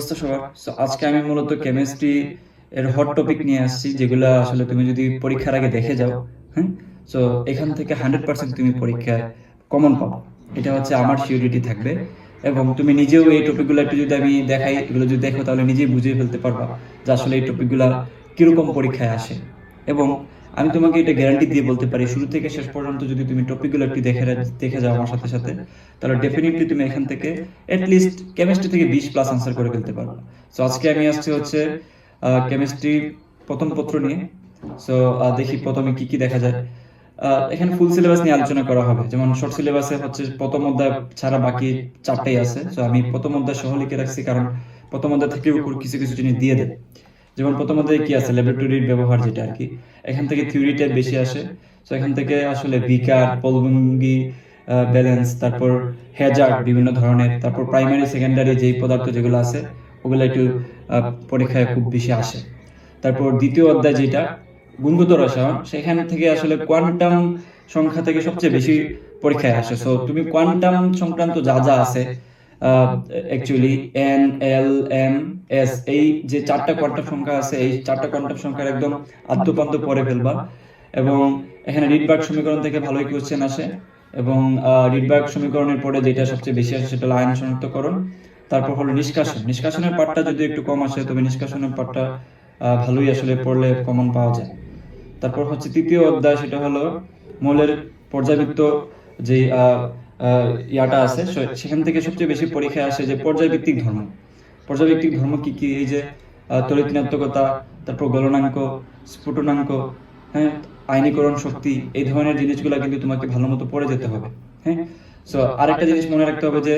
অবস্থা সবার। So, আজকে আমি মূলত কেমিস্ট্রি এর হট টপিক নিয়ে আসছি যেগুলো আসলে তুমি যদি পরীক্ষার আগে দেখে যাও হ্যাঁ সো এখান থেকে হান্ড্রেড পার্সেন্ট তুমি পরীক্ষায় কমন পাবো। এটা হচ্ছে আমার সিউরিটি থাকবে। এবং তুমি নিজেও এই টপিকগুলো একটু যদি আমি দেখাই এগুলো যদি দেখো তাহলে নিজেই বুঝিয়ে ফেলতে পারবা যে আসলে এই টপিকগুলো কীরকম পরীক্ষায় আসে। এবং আমি তোমাকে এটা গ্যারান্টি দিয়ে বলতে পারি শুরু থেকে শেষ পর্যন্ত যদি তুমি টপিকগুলো একটু দেখে দেখে যাও আমার সাথে সাথে তাহলে ডেফিনেটলি তুমি এখান থেকে লিস্ট কেমিস্ট্রি থেকে বিশ প্লাস আনসার করে ফেলতে পারবে সো আজকে আমি আসছি হচ্ছে কেমিস্ট্রি প্রথম পত্র নিয়ে। সো দেখি প্রথমে কি কি দেখা যায়। এখানে ফুল সিলেবাস নিয়ে আলোচনা করা হবে। যেমন শর্ট সিলেবাসে হচ্ছে প্রথম অধ্যায় ছাড়া বাকি চারটাই আছে। সো আমি প্রথম অধ্যায় সহ লিখে রাখছি কারণ প্রথম অধ্যায় থেকে কিছু কিছু জিনিস দিয়ে দেয় যেমন প্রথম অধ্যায়ে কি আছে? ল্যাবরেটরির ব্যবহার যেটা আর কি। এখান থেকে থিওরিটা বেশি আসে। সো এখান থেকে আসলে বিকার পলভঙ্গি ব্যালেন্স তারপর হ্যাজার্ড বিভিন্ন ধরনের। তারপর প্রাইমারি সেকেন্ডারি যেই পদার্থ যেগুলো আছে ওগুলো একটু পরীক্ষায় খুব বেশি আসে। তারপর দ্বিতীয় অধ্যায় যেটা গুণগত রসায়ন সেখান থেকে আসলে কোয়ান্টাম সংখ্যা থেকে সবচেয়ে বেশি পরীক্ষায় আসে। সো তুমি কোয়ান্টাম সংক্রান্ত যা যা আছে actually N L M S এই যে চারটা কোয়ান্টাম সংখ্যা আছে এই চারটা কোয়ান্টাম সংখ্যার একদম আদ্যপান্ত পরে ফেলবা। এবং এখানে রিডবার্গ সমীকরণ থেকে ভালোই কোশ্চেন আসে। এবং রিডবার্গ সমীকরণের পরে যেটা সবচেয়ে বেশি আসে সেটা হলো আয়ন শনাক্তকরণ তারপর হলো নিষ্কাশন। নিষ্কাশনের পার্টটা যদি একটু কম আসে তবে নিষ্কাশনের পার্টটা ভালোই আসলে পড়লে কমন পাওয়া যায়। তারপর হচ্ছে তৃতীয় অধ্যায় সেটা হলো মৌলের পর্যাবৃত্ত যে ইয়াটা আছে সেখান থেকে সবচেয়ে বেশি পরীক্ষায় আসে যে পর্যায়ভিত্তিক ধর্ম। পর্যায়ভিত্তিক ধর্ম কি কি? এই যে তড়িৎ-ঋণাত্মকতা তারপর গলনাঙ্ক স্ফুটনাঙ্ক হ্যাঁ আইনীকরণ শক্তি এই ধরনের জিনিসগুলো কিন্তু তোমাকে ভালো মতো পড়ে যেতে হবে হ্যাঁ? সো আরেকটা জিনিস মনে রাখতে হবে যে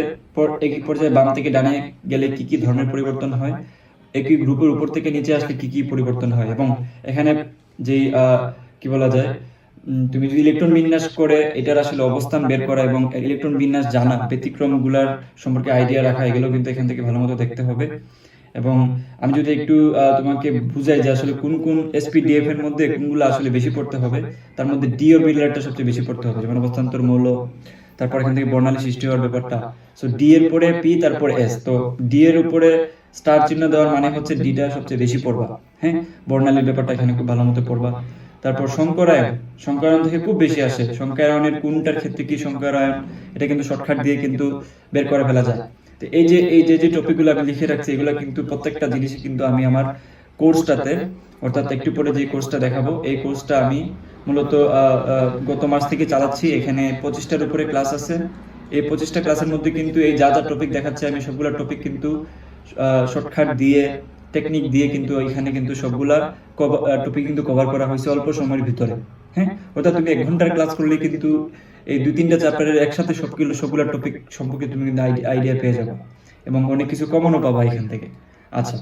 একই পর্যায়ে বাম থেকে ডানে গেলে কি কি ধর্মের পরিবর্তন হয়? একই গ্রুপের উপর থেকে নিচে আসলে কি কি পরিবর্তন হয়? এবং এখানে আহ, কি বলা যায়? তুমি যদি ইলেকট্রন বিন্যাস করে এটার আসলে অবস্থান বের করা এবং ইলেকট্রন বিন্যাস জানা ব্যতিক্রমগুলার সম্পর্কে আইডিয়া রাখা, এগুলো কিন্তু এখান থেকে ভালো মতো দেখতে হবে। এবং আমি যদি একটু তোমাকে বুঝাই যে আসলে কোন কোন এসপিডিএফ এর মধ্যে কোনগুলো আসলে বেশি পড়তে হবে, তার মধ্যে ডি অরবিটালটা সবচেয়ে বেশি পড়তে হবে, যেমন অবস্থান্তর মৌল, তারপর এখান থেকে বর্ণালী সৃষ্টি হওয়ার ব্যাপারটা। সো ডি এর পরে পি তারপর এস তো ডি এর উপরে স্টার চিহ্ন দেওয়ার মানে হচ্ছে ডিটা সবচেয়ে বেশি পড়বা হ্যাঁ? বর্ণালীর ব্যাপারটা এখানে খুব ভালো মতো পড়বা। তারপর সংকরায়ন সংকরায়ন থেকে খুব বেশি আসে। সংকরায়নের কোনটার ক্ষেত্রে কি সংকরায়ন এটা কিন্তু শর্টকাট দিয়ে কিন্তু বের করে ফেলা যায়। তো এই যে এই যে যে টপিকগুলো আমি লিখে রাখছি এগুলো কিন্তু প্রত্যেকটা জিনিস কিন্তু আমি আমার কোর্সটাতে অর্থাৎ একটু পরে যে কোর্সটা দেখাবো এই কোর্সটা আমি মূলত গত মাস থেকে চালাচ্ছি। এখানে পঁচিশটার উপরে ক্লাস আছে। এই পঁচিশটা ক্লাসের মধ্যে কিন্তু এই যা যা টপিক দেখাচ্ছে আমি সবগুলো টপিক কিন্তু শর্টকাট দিয়ে টেকনিক দিয়ে কিন্তু এখানে কিন্তু সবগুলা টপিক কিন্তু কভার করা হয়েছে অল্প সময়ের ভিতরে হ্যাঁ? অর্থাৎ তুমি এক ঘণ্টার ক্লাস করলে কিন্তু এই দুই তিনটা চ্যাপ্টারের একসাথে সবগুলো সবগুলো টপিক সম্পর্কে তুমি কিন্তু আইডিয়া পেয়ে যাবে এবং অনেক কিছু কমনও পাবা এখান থেকে। আচ্ছা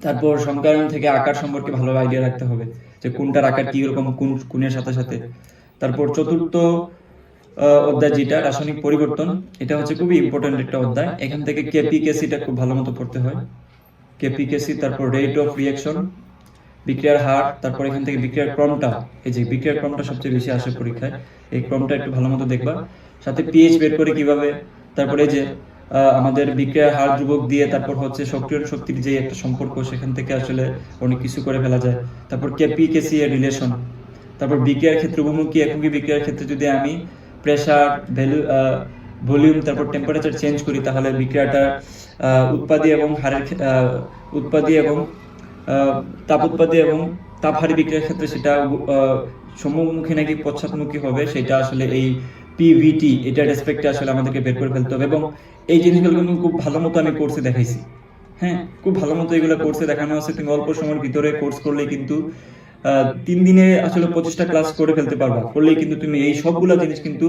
তারপর সংজ্ঞায়ন থেকে আকার সম্পর্কে ভালো আইডিয়া রাখতে হবে যে কোনটার আকার কি রকম, কোন কোণের সাথে সাথে। তারপর চতুর্থ অধ্যায় যেটা, রাসায়নিক পরিবর্তন, এটা হচ্ছে খুবই ইম্পর্টেন্ট একটা অধ্যায়। এখান থেকে কেপি কেসিটা খুব ভালো মতো পড়তে হয়। কেপি কেসি তারপর রেট অফ রিয়াকশন বিক্রিয়ার হার তারপর এখান থেকে বিক্রিয়ার ক্রমটা এই যে বিক্রিয়ার ক্রমটা সবচেয়ে বেশি আসে পরীক্ষায়। এই ক্রমটা একটু ভালো মতো দেখবা। সাথে পিএইচ বের করে কীভাবে তারপরে যে আমাদের বিক্রিয়ার হার ধ্রুবক দিয়ে তারপর হচ্ছে সক্রিয় শক্তির যে একটা সম্পর্ক সেখান থেকে আসলে অনেক কিছু করে ফেলা যায়। তারপর কেপিকেসি এর রিলেশন তারপর বিক্রিয়ার ক্ষেত্রে উপমুখী একমুখী বিক্রিয়ার ক্ষেত্রে যদি আমি প্রেসার ভ্যালু ভলিউম, তারপর টেম্পারেচার চেঞ্জ করি, তাহলে বিক্রিয়াটা উৎপাদী এবং হারের উৎপাদী এবং তাপ উৎপাদী এবং তাপহারী বিক্রিয়ার ক্ষেত্রে সেটা সম্মুখী নাকি পশ্চাৎমুখী হবে, সেটা আসলে এই পিভিটি এটা রেসপেক্টে আসলে আমাদেরকে বের করে ফেলতে হবে এবং এই জিনিসগুলো কিন্তু খুব ভালো মতো আমি কোর্সে দেখাইছি। হ্যাঁ খুব ভালো মতো এগুলো কোর্সে দেখানো আছে, তুমি অল্প সময়ের ভিতরে কোর্স করলে কিন্তু তিন দিনে আসলে পঁচিশটা ক্লাস করে ফেলতে পারবা। করলেই কিন্তু তুমি এই সবগুলা জিনিস কিন্তু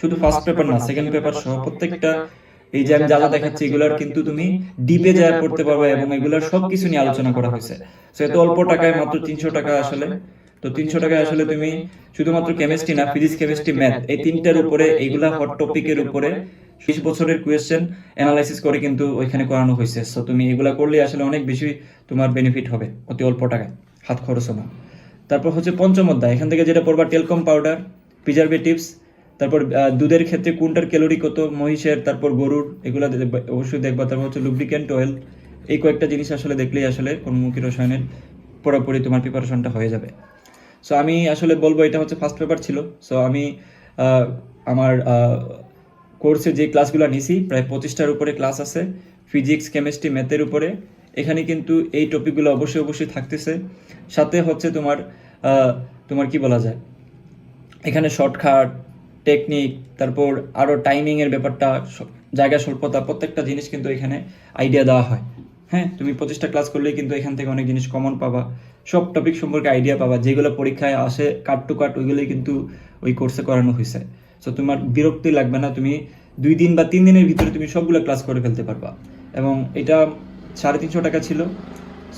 শুধু ফার্স্ট পেপার না সেকেন্ড পেপার সহ প্রত্যেকটা এই যে আমি যা যা দেখাচ্ছি এগুলার কিন্তু তুমি ডিপে যা পড়তে পারবে এবং এগুলার সব কিছু নিয়ে আলোচনা করা হয়েছে। সো এত অল্প টাকায় মাত্র তিনশো টাকা আসলে তো তিনশো টাকায় আসলে তুমি শুধুমাত্র কেমিস্ট্রি না ফিজিক্স কেমিস্ট্রি ম্যাথ এই তিনটার উপরে এইগুলা হট টপিকের উপরে বিশ বছরের কোয়েশ্চেন অ্যানালাইসিস করে কিন্তু ওইখানে করানো হয়েছে। সো তুমি এগুলা করলে আসলে অনেক বেশি তোমার বেনিফিট হবে অতি অল্প টাকায় হাত খরচ না তারপর হচ্ছে পঞ্চম অধ্যায়। এখান থেকে যেটা পড়বা, টেলকম পাউডার প্রিজারভেটিভস তারপর দুধের ক্ষেত্রে কোনটার ক্যালোরি কত, মহিষের, তারপর গরুর, এগুলো অবশ্যই দেখবা। তারপর হচ্ছে লুব্রিকেন্ট অয়েল এই কয়েকটা জিনিস আসলে দেখলেই আসলে কর্মমুখী রসায়নের পুরোপুরি তোমার প্রিপারেশনটা হয়ে যাবে। সো আমি আসলে বলব, এটা হচ্ছে ফার্স্ট পেপার ছিল। সো আমি আমার কোর্সে যে ক্লাসগুলো নিছি, প্রায় পঁচিশটার উপরে ক্লাস আছে। ফিজিক্স কেমিস্ট্রি ম্যাথের উপরে। এখানে কিন্তু এই টপিকগুলো অবশ্যই অবশ্যই থাকতেছে। সাথে হচ্ছে তোমার তোমার কি বলা যায়? এখানে শর্টকাট টেকনিক তারপর আরও টাইমিংয়ের ব্যাপারটা জায়গা স্বল্পতা, প্রত্যেকটা জিনিস কিন্তু এখানে আইডিয়া দেওয়া হয়। হ্যাঁ তুমি পঁচিশটা ক্লাস করলেই কিন্তু এখান থেকে অনেক জিনিস কমন পাবা। সব টপিক সম্পর্কে আইডিয়া পাবা। যেগুলো পরীক্ষায় আসে কাট টু কাট ওইগুলোই কিন্তু ওই কোর্সে করানো হয়েছে সো তোমার বিরক্তি লাগবে না, তুমি দুই দিন বা তিন দিনের ভিতরে তুমি সবগুলো ক্লাস করে ফেলতে পারবা। এবং এটা সাড়ে তিনশো টাকা ছিল।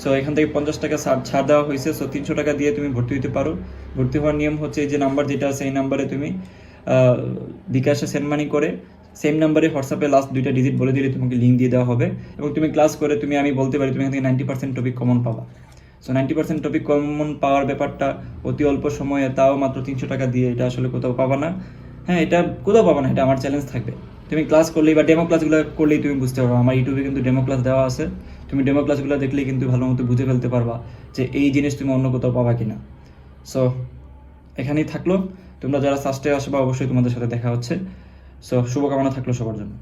সো এখান থেকে পঞ্চাশ টাকা ছাড় দেওয়া হয়েছে। সো তিনশো টাকা দিয়ে তুমি ভর্তি হতে পারো। ভর্তি হওয়ার নিয়ম হচ্ছে যে নাম্বার যেটা এই নাম্বারে তুমি বিকাশে সেন্ড মানি করে। সেম নাম্বারে হোয়াটসঅ্যাপে লাস্ট দুইটা ডিজিট বলে দিলে তোমাকে লিঙ্ক দিয়ে দেওয়া হবে। এবং তুমি ক্লাস করে তুমি, আমি বলতে পারি তুমি এখান থেকে নাইনটি পার্সেন্ট টপিক কমন পাবা। So ninety percent topic common পাওয়ার ব্যাপারটা অতি অল্প সময়ে তাও মাত্র তিনশো টাকা দিয়ে এটা আসলে কোথাও পাবা না। হ্যাঁ এটা কোথাও পাবা না, এটা আমার চ্যালেঞ্জ থাকবে। তুমি ক্লাস করলেই বা ডেমো ক্লাসগুলো করলেই তুমি বুঝতে পারবা। আমার ইউটিউবে কিন্তু ডেমো ক্লাস দেওয়া আছে। তুমি ডেমো ক্লাসগুলো দেখলেই কিন্তু ভালো মতো বুঝে ফেলতে পারবা যে এই জিনিস তুমি অন্য কোথাও পাবা কিনা। সো এখানেই থাকল। তোমরা যারা সাস্টে আসবা, অবশ্যই তোমাদের সাথে দেখা হচ্ছে। সো শুভকামনা থাকল সবার জন্য।